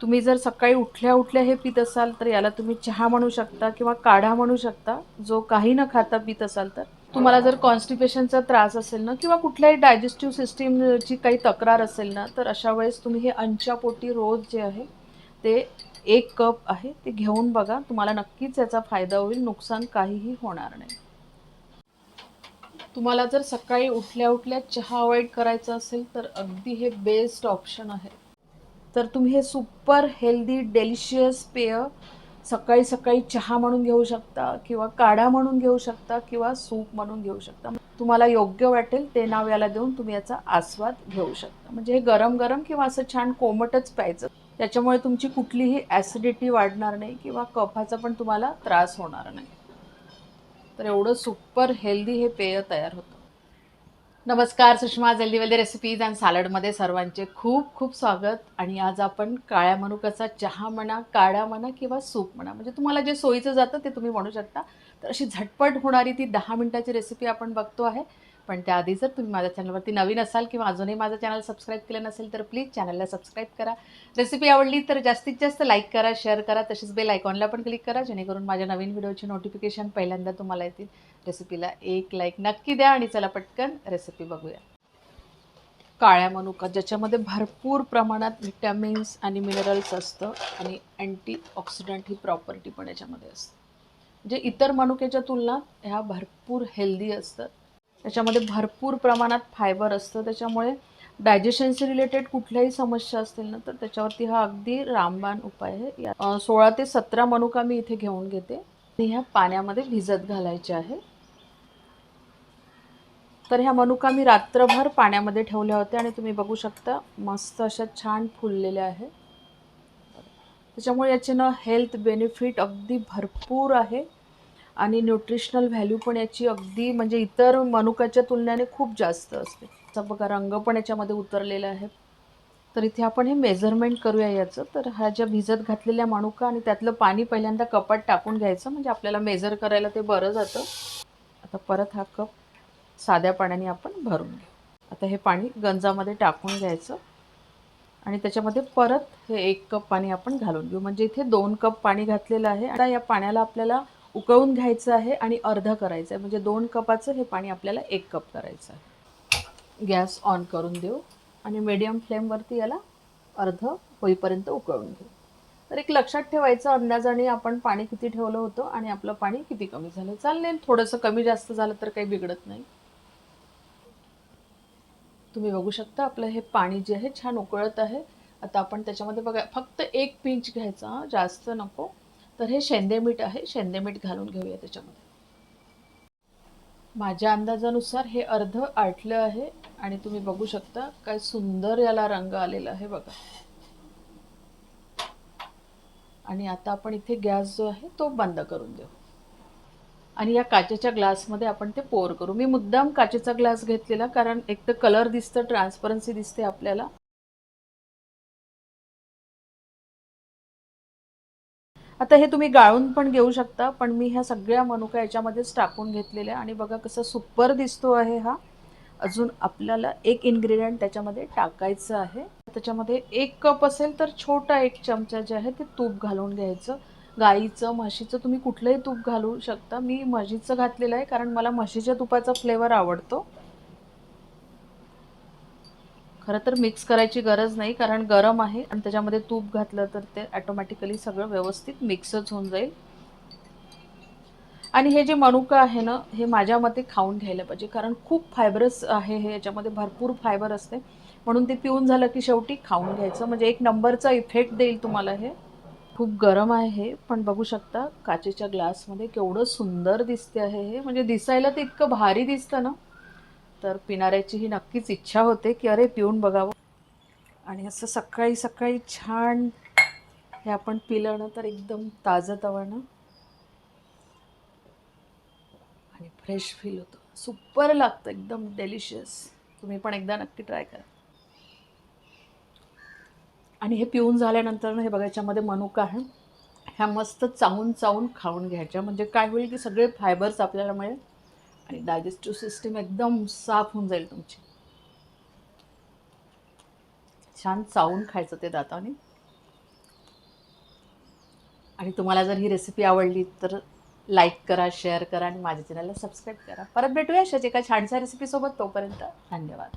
तुम्ही जर सकाळी उठल्या उठल्या हे पित असाल तर याला तुम्ही चहा म्हणू शकता किंवा काढा म्हणू शकता. जो काही न खाता पित असाल तर. तुम्हाला जर कॉन्स्टिपेशनचा त्रास असेल ना किंवा कुठल्याही डायजेस्टिव्ह सिस्टीमची काही तक्रार असेल ना तर अशा वेळेस तुम्ही हे अंशापोटी रोज जे आहे ते एक कप आहे ते घेऊन बघा. तुम्हाला नक्कीच याचा फायदा होईल नुकसान काहीही होणार नाही. तुम्हाला जर सकाळी उठल्या उठल्या चहा अवॉइड करायचा असेल तर अगदी हे बेस्ट ऑप्शन आहे. तर तुम्ही हे सुपर हेल्दी डेलिशियस पेय सकाळी सकाळी चहा म्हणून घेऊ शकता किंवा काढा म्हणून घेऊ शकता किंवा सूप म्हणून घेऊ शकता. तुम्हाला योग्य वाटेल ते नाव याला देऊन तुम्ही याचा आस्वाद घेऊ शकता. म्हणजे हे गरम गरम किंवा असं छान कोमटच प्यायचं. त्याच्यामुळे तुमची कुठलीही ॲसिडिटी वाढणार नाही किंवा कफाचा पण तुम्हाला त्रास होणार नाही. तर एवढं सुपर हेल्दी हे पेय तयार होतं. नमस्कार सुषमा जल्दी वेल्दी रेसिपीज अँड सॅलडमध्ये सर्वांचे खूप खूप स्वागत. आणि आज आपण काळ्या मनुकाचा चहा म्हणा काढा म्हणा किंवा सूप म्हणा म्हणजे तुम्हाला जे सोयीचं जातं ते तुम्ही म्हणू शकता. तर अशी झटपट होणारी ती दहा मिनटाची रेसिपी आपण बघतो आहे. पण त्याआधी जर तुम्ही माझ्या चॅनलवरती नवीन असाल किंवा अजूनही माझं चॅनल सबस्क्राईब केलं नसेल तर प्लीज चॅनलला सबस्क्राईब करा. रेसिपी आवडली तर जास्तीत जास्त लाईक करा शेअर करा तसेच बेल आयकॉनला पण क्लिक करा जेणेकरून माझ्या नवीन व्हिडिओची नोटिफिकेशन पहिल्यांदा तुम्हाला येतील. रेसिपीला एक लाईक नक्की द्या आणि चला पटकन रेसिपी बघूया. काळ्या मनुका ज्याच्यामध्ये भरपूर प्रमाणात व्हिटॅमिन्स आणि मिनरल्स असतं आणि अँटीऑक्सिडंट ही प्रॉपर्टी पण याच्यामध्ये असते. जे इतर मनुक्याच्या तुलनात ह्या भरपूर हेल्दी असतात. त्याच्यामध्ये भरपूर प्रमाणात फायबर असतं. त्याच्यामुळे डायजेशनशी रिलेटेड कुठल्याही समस्या असतील ना तर त्याच्यावरती हा अगदी रामबाण उपाय आहे. या- सोळा ते सतरा मनुका मी इथे घेऊन घेते. ह्या पाण्यामध्ये भिजत घालायचे आहे. तर ह्या मनुका मी रात्रभर पाण्यामध्ये ठेवल्या होत्या आणि तुम्ही बघू शकता मस्त अशा छान फुललेल्या आहे त्याच्यामुळे याचे ना हेल्थ बेनिफिट अगदी भरपूर आहे. आणि न्यूट्रिशनल व्हॅल्यू पण याची अगदी म्हणजे इतर मनुकाच्या तुलनेने खूप जास्त असते. त्याचा बघा रंग पण याच्यामध्ये उतरलेला आहे तर इथे आपण हे मेजरमेंट करूया याचं. तर ह्या ज्या भिजत घातलेल्या माणुका आणि त्यातलं पाणी पहिल्यांदा कपात टाकून घ्यायचं. म्हणजे आपल्याला मेजर करायला ते बरं जातं. आता परत हा कप साध्या पाण्याने आपण भरून घेऊ. आता हे पाणी गंजामध्ये टाकून घ्यायचं. आणि त्याच्यामध्ये परत हे एक कप पाणी आपण घालून घेऊ. म्हणजे इथे दोन कप पाणी घातलेलं आहे. आता या पाण्याला आपल्याला उकळून घ्यायचं आहे आणि अर्ध करायचं आहे. म्हणजे दोन कपाचं हे पाणी आपल्याला एक कप करायचं आहे. गॅस ऑन करून देऊ आणि मीडियम फ्लेमवरती याला अर्ध होईपर्यंत उकळून घेऊ. तर एक लक्षात ठेवायचं अंदाजाने आपण पाणी किती ठेवलं होतं आणि आपलं पाणी किती कमी झालं. चालेल थोडंसं कमी जास्त झालं तर काही बिघडत नाही. तुम्ही बघू शकता आपलं हे पाणी जे आहे छान उकळत आहे. आता आपण त्याच्यामध्ये बघा फक्त एक पिंच घ्यायचा जास्त नको. तर हे शेंदे मीठ आहे. शेंदे मीठ घालून घेऊया त्याच्यामध्ये. माझ्या अंदाजानुसार हे अर्ध आटलं आहे आणि तुम्ही बघू शकता काय सुंदर याला रंग आलेला आहे बघा. आणि आता आपण इथे गॅस जो आहे तो बंद करून देऊ. आणि या काचेच्या ग्लासमध्ये आपण ते पोर करू. मी मुद्दाम काचेचा ग्लास घेतलेला कारण एक तर कलर दिसतं ट्रान्सपरन्सी दिसते आपल्याला. आता हे तुम्ही गाळून पण घेऊ शकता पण मी ह्या सगळ्या मनुका याच्यामध्येच टाकून घेतलेल्या आणि बघा कसं सुपर दिसतो आहे हा. अजून आपल्याला एक इन्ग्रेडियंट त्याच्यामध्ये टाकायचं आहे. त्याच्यामध्ये एक कप असेल तर छोटा एक चमचा जे आहे ते तूप घालून घ्यायचं. गाईचं म्हशीचं तुम्ही कुठलंही तूप घालू शकता. मी म्हशीचं घातलेलं आहे कारण मला म्हशीच्या तुपाचा फ्लेवर आवडतो. खरं तर मिक्स करायची गरज नाही कारण गरम आहे आणि त्याच्यामध्ये तूप घातलं तर ते ॲटोमॅटिकली सगळं व्यवस्थित मिक्सच होऊन जाईल. आणि हे जे मनुका आहे ना हे माझ्या मते खाऊन घ्यायला पाहिजे कारण खूप फायबरस आहे हे याच्यामध्ये भरपूर फायबर असते. म्हणून ते पिऊन झालं की शेवटी खाऊन घ्यायचं. म्हणजे एक नंबरचा इफेक्ट देईल तुम्हाला हे. खूप गरम आहे हे पण बघू शकता काचेच्या ग्लासमध्ये केवढं सुंदर दिसते आहे हे. म्हणजे दिसायला तर इतकं भारी दिसतं ना. तर पिणाऱ्याची ही नक्कीच इच्छा होते की अरे पिऊन बघावं. आणि असं सकाळी सकाळी छान हे आपण पिलं ना तर एकदम ताजं तवानं. आणि फ्रेश फील होतं. सुपर लागतं एकदम डेलिशियस तुम्ही पण एकदा नक्की ट्राय करा. आणि हे पिऊन झाल्यानंतर ना हे बघा याच्यामध्ये मनुका आहे. ह्या मस्त चावून चावून खाऊन घ्यायच्या. म्हणजे काय होईल की सगळे फायबर्स आपल्याला मिळेल. आणि डायजेस्टिव्ह सिस्टीम एकदम साफ होऊन जाईल तुमची. छान चावून खायचं ते दाताने. आणि तुम्हाला जर ही रेसिपी आवडली तर लाईक करा शेअर करा आणि माझ्या चॅनलला सबस्क्राईब करा. परत भेटूया अशाच एका छानशा रेसिपीसोबत तोपर्यंत धन्यवाद.